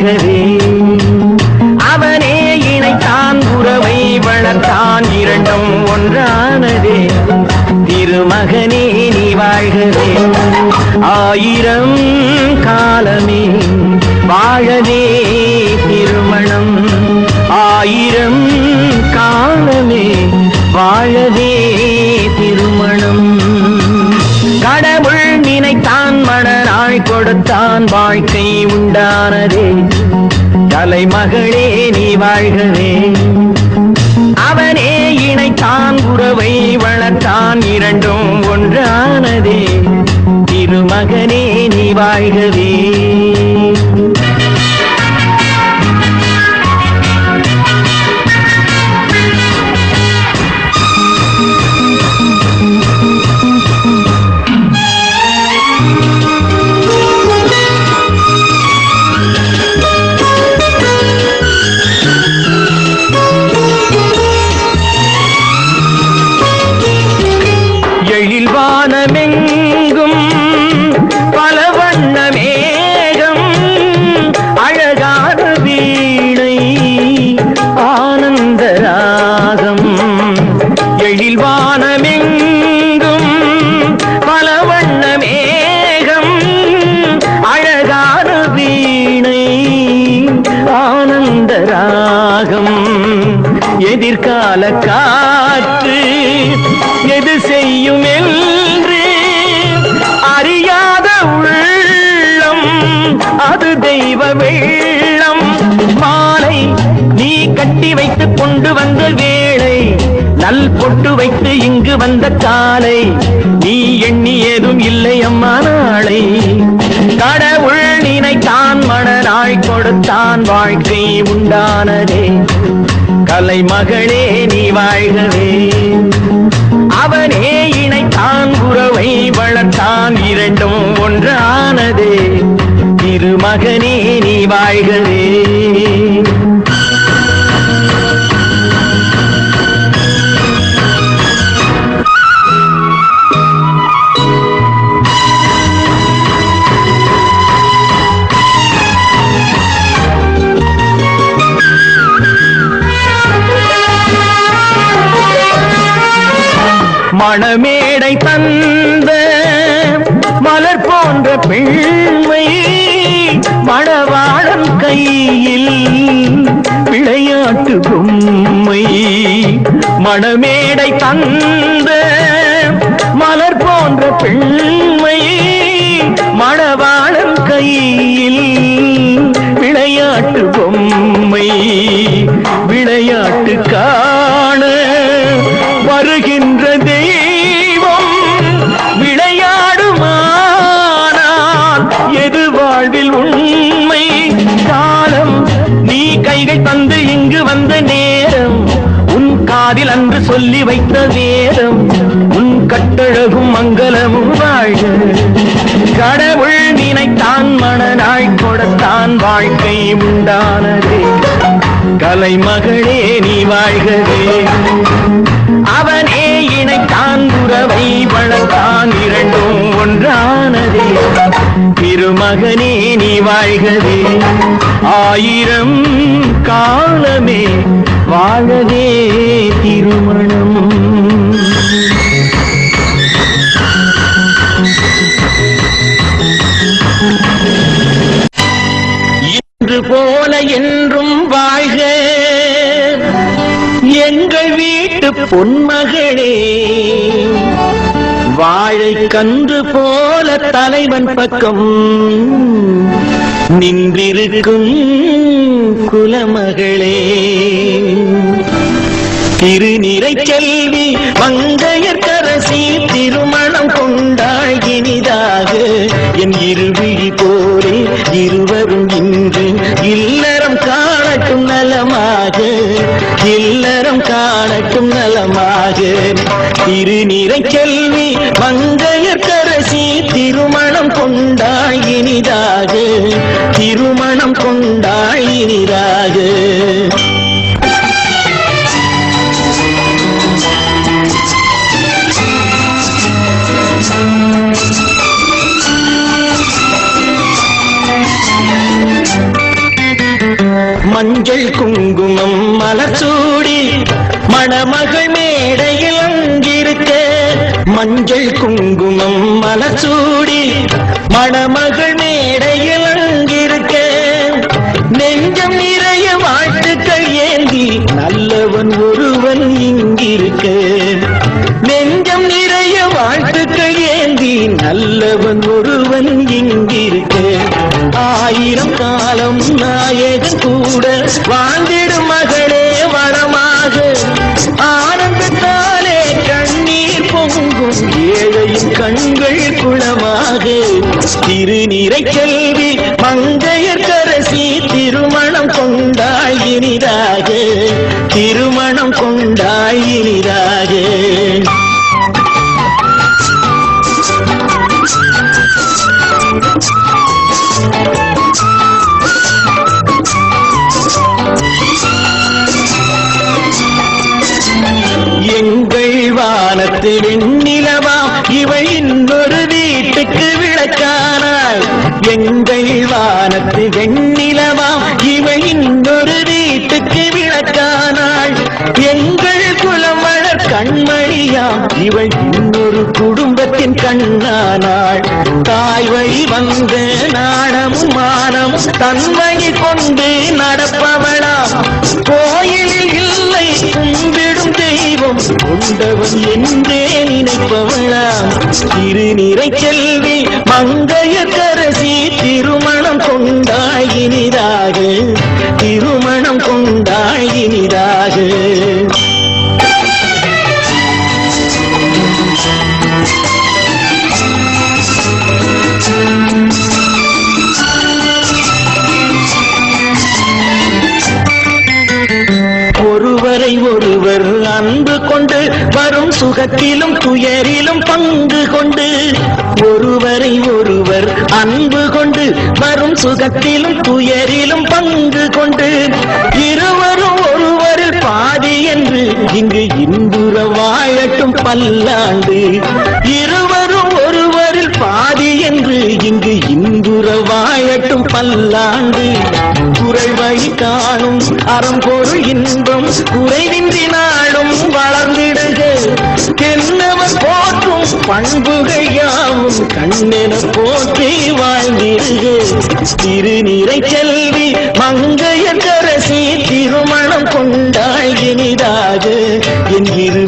வாழ்கவே அவனே இணைத்தான் உறவை வளர்த்தான் இரண்டும் ஒன்றானதே. திருமகனே நீ வாழ்கவே. ஆயிரம் காலமே வாழவே திருமணம். ஆயிரம் காலமே வாழவே திருமணம். கடவுள் கொடுத்தான் வாழ்க்கை உண்டானதே. தலைமகளே நீ வாழ்கவே. அவனே இணைத்தான் உறவை வளர்த்தான் இரண்டும் ஒன்றானதே. திருமகனே நீ வாழ்கவே. வானமெங்கும் பல வண்ண மேகம் அழகான வீணை ஆனந்த ராகம். எழில் வானமெங்கும் பல வண்ண மேகம் அழகான வீணை ஆனந்த ராகம். எதிர்கால காற்று பொட்டு வைத்து இங்கு வந்த காலை. நீ எண்ணியதும் இல்லை அம்மா நாளை. கடவுள் நினைத்தான் மணராய் கொடுத்தான் வாழ்க்கை உண்டானதே. கலைமகளே நீ வாழ்கவே. அவனே இணைத்தான் உறவை வளர்த்தான் இரண்டும் ஒன்றானதே. திருமகனே நீ வாழ்கவே. மணமேடை தந்த மலர் போன்ற பெண்மை மணவாளன் கையில் விளையாட்டு பொம்மை. மணமேடை தந்த மலர் போன்ற பெண்மை மணவாளன் கையில் விளையாட்டு பொம்மை. காதில் அன்று சொல்லி வைத்த வேதம் உன் கட்டழகும் மங்களமும் வாழ கடவுள் நினைத்தான் மனநாள் கொடுத்தான் வாழ்க்கை உண்டானதே. கலைமகளே நீ வாழ்கவே. அவனே இணைத்தான் உறவை வளர்த்தான் இரண்டும் ஒன்றானதே. திருமகனே நீ வாழ்கவே. ஆயிரம் காலமே வாழவே. திருமணம் இன்று போல என்றும் வாழ்க. எங்கள் வீட்டு பொன்மகளே. வாழை கன்று போல தலைவன் பக்கம் நின்றிருக்கும் குலமகளே. திருநிறை செல்வி மங்கையர்கரசி திருமணம் கொண்டாள் இனிதாக என் இருவிழி போரே இருவரும் இன்று இல்லறம் காணட்டும் நலமாக. இல்லறம் காணட்டும் நலமாக. திருநிறை செல்வி மங்கையர்கரசி திருமணம் கொண்டாள் இனிதாக திருமணம் கொண்டாள் இனிதாக மஞ்சள் குங்குமம் மலர்ச்சூடி மணமகள் மேடையில் அங்கிருக்க நெஞ்சம் நிறைய வாழ்த்துக்கள் ஏந்தி நல்லவன் ஒருவன் இங்கிருக்க. நெஞ்சம் நிறைய வாழ்த்துக்கள் ஏந்தி நல்லவன் ஒருவன் இங்கிருக்க. ஆயிரம் காலம் நாயகன் கூட வாழ்ந்திடும் குளமாக திருநீரை செல்வி மங்கையர் கரசி திருமணம் கொண்டாய் இனிதாக. திருமணம் கொண்டாய் இனிதாக. எங்கள் வானத்து வெண்ணிலவாம் இவள் இன்னொரு வீட்டுக்கு விளக்கானாள். எங்கள் குலம் வளர் கண்மணியாம் இவள் இன்னொரு குடும்பத்தின் கண்ணானாள். தாய் வழி வந்த நாணமும் மானமும் தன்மையை கொண்டு நடப்பவளாம். கோயில் இல்லை கும்பிடும் தெய்வம் கொண்டவன் என்றே நினைப்பவளாம் திருநிறை செல்வி மங்கைய கரசி திருமணம் கொண்டாய் சுகத்திலும் துயரிலும் பங்கு கொண்டு ஒருவரை ஒருவர் அன்பு கொண்டு வரும் சுகத்திலும் துயரிலும் பங்கு கொண்டு இருவரும் ஒருவரில் பாதி என்று இங்கு இன்புற வாழட்டும் பல்லாண்டு இருவரும் ஒருவரில் பாதி என்று இங்கு இன்புற வாழட்டும் பல்லாண்டு. குறைவை காணும் அறம் பொருள் இன்பம் குறைவின்றி பண்புகள் யாவும் கண்ணென போற்றி வாழ்ந்திடுக திருநீரை செல்வி மங்கையரசி திருமணம் கொண்டாள் இனிதாக. என்கிற